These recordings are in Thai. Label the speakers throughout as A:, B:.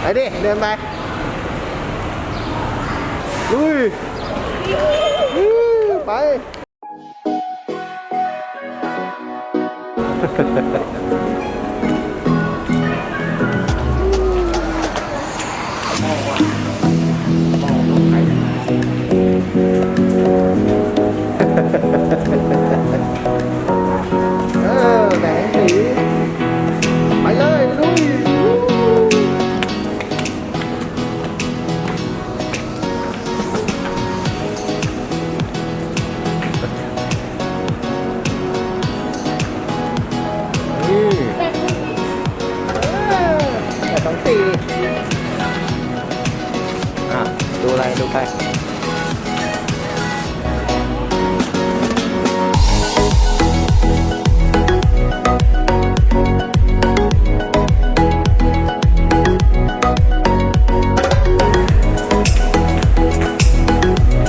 A: ไปดิ เดินไปอุ้ยไป องสี่อะ ดูอะไร ดูใคร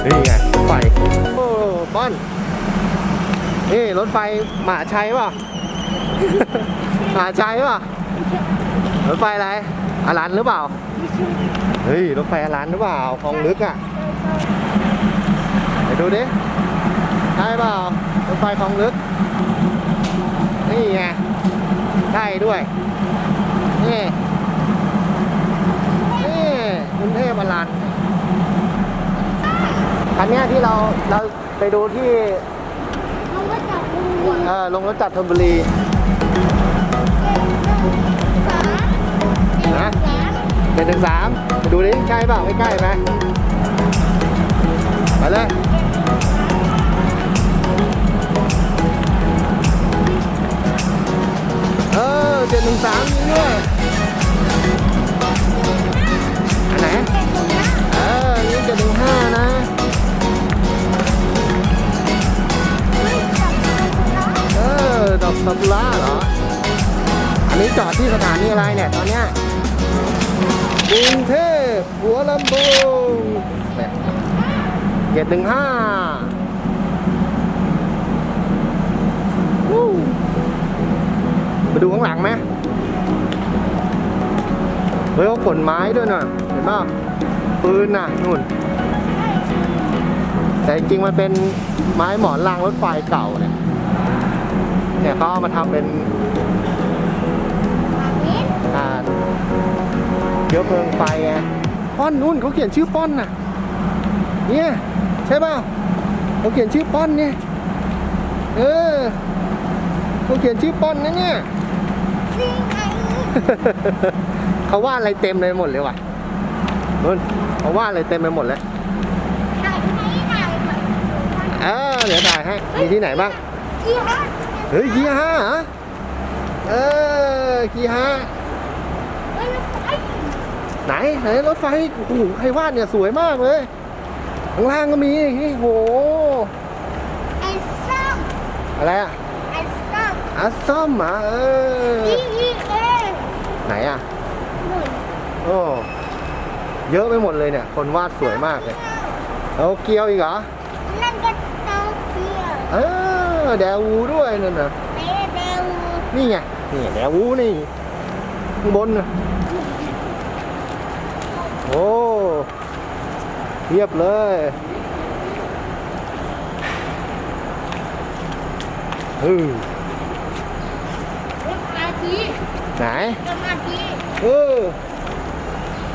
A: นี่ไงรถไฟโอ้ป้อน นี่ รถไฟมหาชัยป่ะมหาชัยป่ะ รถไฟอะไร อารันหรือเปล่า เฮ้ย รถไฟอารันหรือเปล่าคลองลึกอะไปดูดิ ใช่เปล่า รถไฟคลองลึก นี่ไง ใช่ด้วย นี่ นี่กรุงเทพอารันคันเนี้ยที่เราเราไปดูที่
B: มันก็จับมือ
A: เออลงรถจัดธนบุรี ดูดิใช่เปล่าใกล้ๆไหมไปเลยเออเจ็ดถึงสามจริงด้วยอันไหนเออนี่เจ็ดถึงห้านะเออดอกซากุระเหรออันนี้จอดที่สถานีอะไรเนี่ยตอนเนี้ยกรุงเทพ หัวลำโพงเจ็ดหนึ่งห้าไปดูข้างหลังไหมเฮ้ยเขาขนไม้ด้วยน่ะเห็นป่ะปืนน่ะนู่น แต่จริงๆมันเป็นไม้หมอนรางรถไฟเก่าเนี่ยเนี่ยเขาเอามาทำเป็น
B: อันนี้
A: อ่าเชื้อเพลิงไฟไง ป้อนนู่นเขาเขียนชื่อป้อนน่ะ เนี่ยใช่ป่ะเขาเขียนชื่อป้อนเนี่ยเออเขาเขียนชื่อป้อนนะเนี่ย
B: นี่ไง
A: เขาว่าอะไรเต็มเลยหมดเลยว่ะนู่นเขาว่าอะไรเต็มไปหมดเลย
B: ไหนไหนไหนไหน
A: เออเดี๋ยวถ่ายให้มีที่ไหนบ้าง
B: ยี่ห้อ
A: เฮ้ยกีห้าเหรอเออกีห้า
B: เฮ้ยรถไฟ
A: ไหนไหนรถไฟโอ้โหใครวาดเนี่ยสวยมากเลยข้างล่างก็มีโอ้โห
B: ไอ้ซ้
A: อะไรอะำ
B: ไอ้ซ้
A: อัสซัมอะเออำ
B: อีอีเอ
A: ไหนอะ
B: หนึ่ง
A: โอ้เยอะไปหมดเลยเนี่ย คนวาดสวยมากเลยเอาเกียวอีกเหรอ
B: นั่นก็โตเกียว
A: เออแดวูด้วยนั่นน่ะ
B: เบเบล
A: นี่ไงนี่แดวูนี่ข้างบนน่ะ โอ้เทียบเลยเออ
B: รถอาที
A: ไหน
B: รถอาที
A: เออ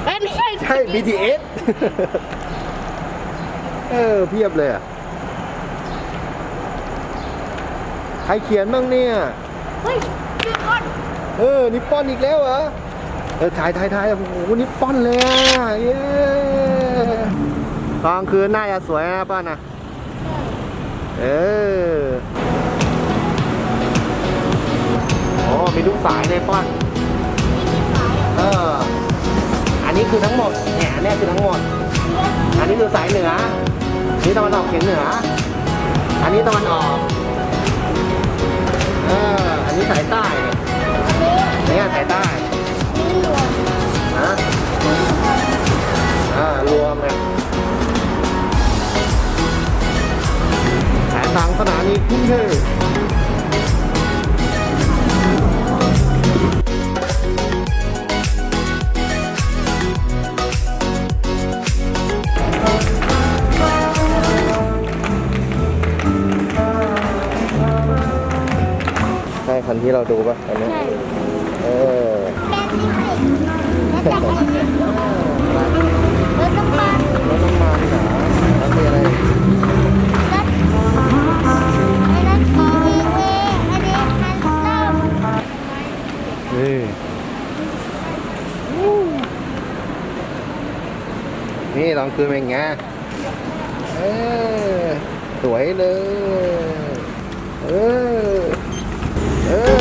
B: เอ้ยไม่ใช่
A: ใช่ BTS เออ เพียบเลยอะ ใครเขียนบ้างเนี่ย
B: เฮ้ยชื่อคน
A: เออ นิปปอนอีกแล้วเหรอ เออถ่ายถ่ายถ่ายโอ้โหนิปปอนเลยอะเย้ตอนคืนน่าจะสวยนะป้อนนะเออโอ้มีลูกสายเลยป้อนเอออันนี้คือทั้งหมดเนี่ยอันเนี้ยคือทั้งหมด อันนี้คือสายเหนืออันนี้ตะวันออกเฉียงเหนือ อันนี้ตะวันออกเอออันนี้สายใต้เนี่ยเนี่ยสายใต้ นะอ่ารวมไงแผนต่างสนามนี้คุ้นเทยใช่คันที่เราดูป่ะอันนี้เออ
B: แบนนี่ให้แล้วจะให้รถน้ำมัน
A: รถน้ำมันเหรอแล้วมีอะไร
B: รถไอ้นั่น EV อันนี้คันต้ม
A: นี่นี่ตอนคืนเป็นไงเออสวยเลย เออ เออ